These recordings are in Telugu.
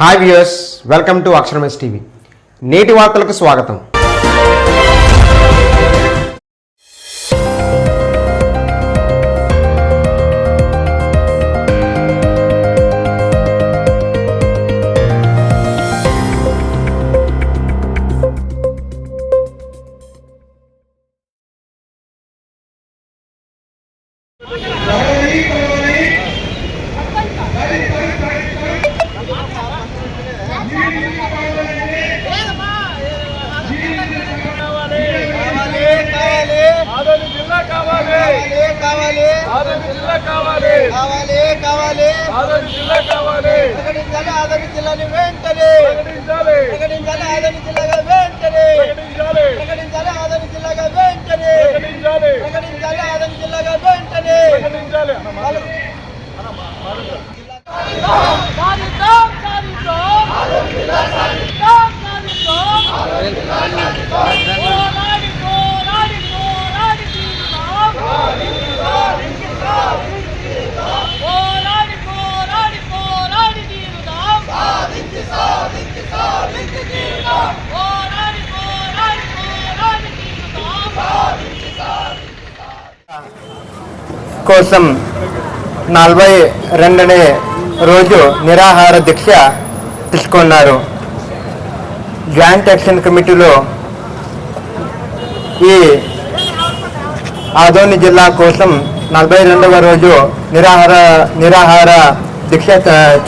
హాయ్ వ్యూయర్స్ వెల్కమ్ టు అక్షరమేస్ టీవీ నేటి వార్తలకు స్వాగతం. కావాలి కావాలి. ప్రకటించాలి ఆదరణ జిల్లాని వెంటనే. ప్రకటించాలి. ప్రకటించాలి ఆదరణ జిల్లాగా వెంటనే. ప్రకటించాలి. ప్రకటించాలి ఆదరణ జిల్లాగా వెంటనే. ప్రకటించాలి. ప్రకటించాలి ఆదరణ జిల్లాగా వెంటనే. ప్రకటించాలి. సాధిద్దాం సాధిద్దాం సాధిద్దాం సాధిద్దాం కోసం నలభై రెండనే రోజు నిరాహార దీక్ష తీసుకున్నారు. జాయింట్ యాక్షన్ కమిటీలో ఈ ఆదోని జిల్లా కోసం నలభై రెండవ రోజు నిరాహార నిరాహార దీక్ష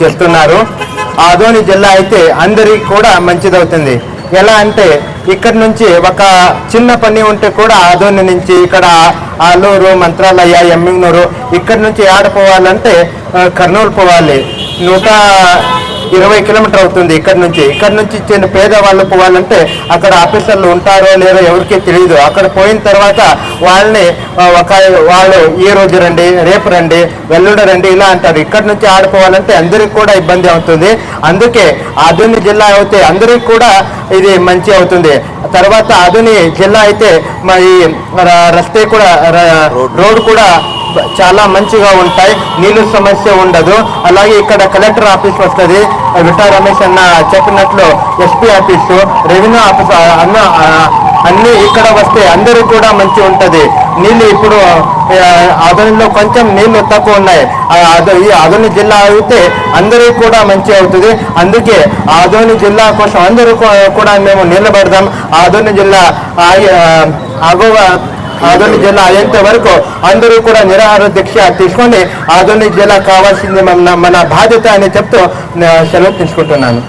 చేస్తున్నారు. ఆదోని జిల్లా అయితే అందరికీ కూడా మంచిదవుతుంది. ఎలా అంటే ఇక్కడ నుంచి ఒక చిన్న పని ఉంటే కూడా ఆదోని నుంచి ఇక్కడ ఆలూరు మంత్రాలయ ఎమ్మింగ్నూరు ఇక్కడ నుంచి ఆడపోవాలంటే కర్నూలు పోవాలి. నూట ఇరవై కిలోమీటర్ అవుతుంది ఇక్కడ నుంచి. ఇక్కడ నుంచి చిన్న పేదవాళ్ళు పోవాలంటే అక్కడ ఆఫీసర్లు ఉంటారో లేరో ఎవరికీ తెలియదు అక్కడ పోయిన తర్వాత వాళ్ళని ఒక వాళ్ళు ఈ రోజు రండి రేపు రండి వెల్లుండి రండి ఇలా అంటారు. ఇక్కడ నుంచి ఆడుకోవాలంటే అందరికి కూడా ఇబ్బంది అవుతుంది. అందుకే ఆధుని జిల్లా అయితే అందరికి కూడా ఇది మంచి అవుతుంది. తర్వాత ఆధుని జిల్లా అయితే మరి రస్తే కూడా రోడ్ కూడా చాలా మంచిగా ఉంటాయి. నీళ్ళు సమస్య ఉండదు. అలాగే ఇక్కడ కలెక్టర్ ఆఫీస్ వస్తుంది. విటా రమేష్ అన్న చెప్పినట్లు ఎస్పీ ఆఫీసు రెవెన్యూ ఆఫీస్ అన్న అన్నీ అన్ని ఇక్కడ వస్తే అందరూ కూడా మంచి ఉంటుంది. నీళ్ళు ఇప్పుడు ఆ, కొంచెం నీళ్ళు తక్కువ ఉన్నాయి. ఈ ఆదోని జిల్లా అయితే అందరూ కూడా మంచి అవుతుంది. అందుకే ఆదోని జిల్లా కోసం అందరూ కూడా మేము నిలబడదాం. ఆదోని జిల్లా ఆ- ఆదోని జిల్లా అయ్యేంత వరకు అందరూ కూడా నిరాహార దీక్ష తీసుకొని ఆదోని జిల్లా కావాల్సింది మన మన బాధ్యత అని చెప్తూ సెలవు తీసుకుంటున్నాను.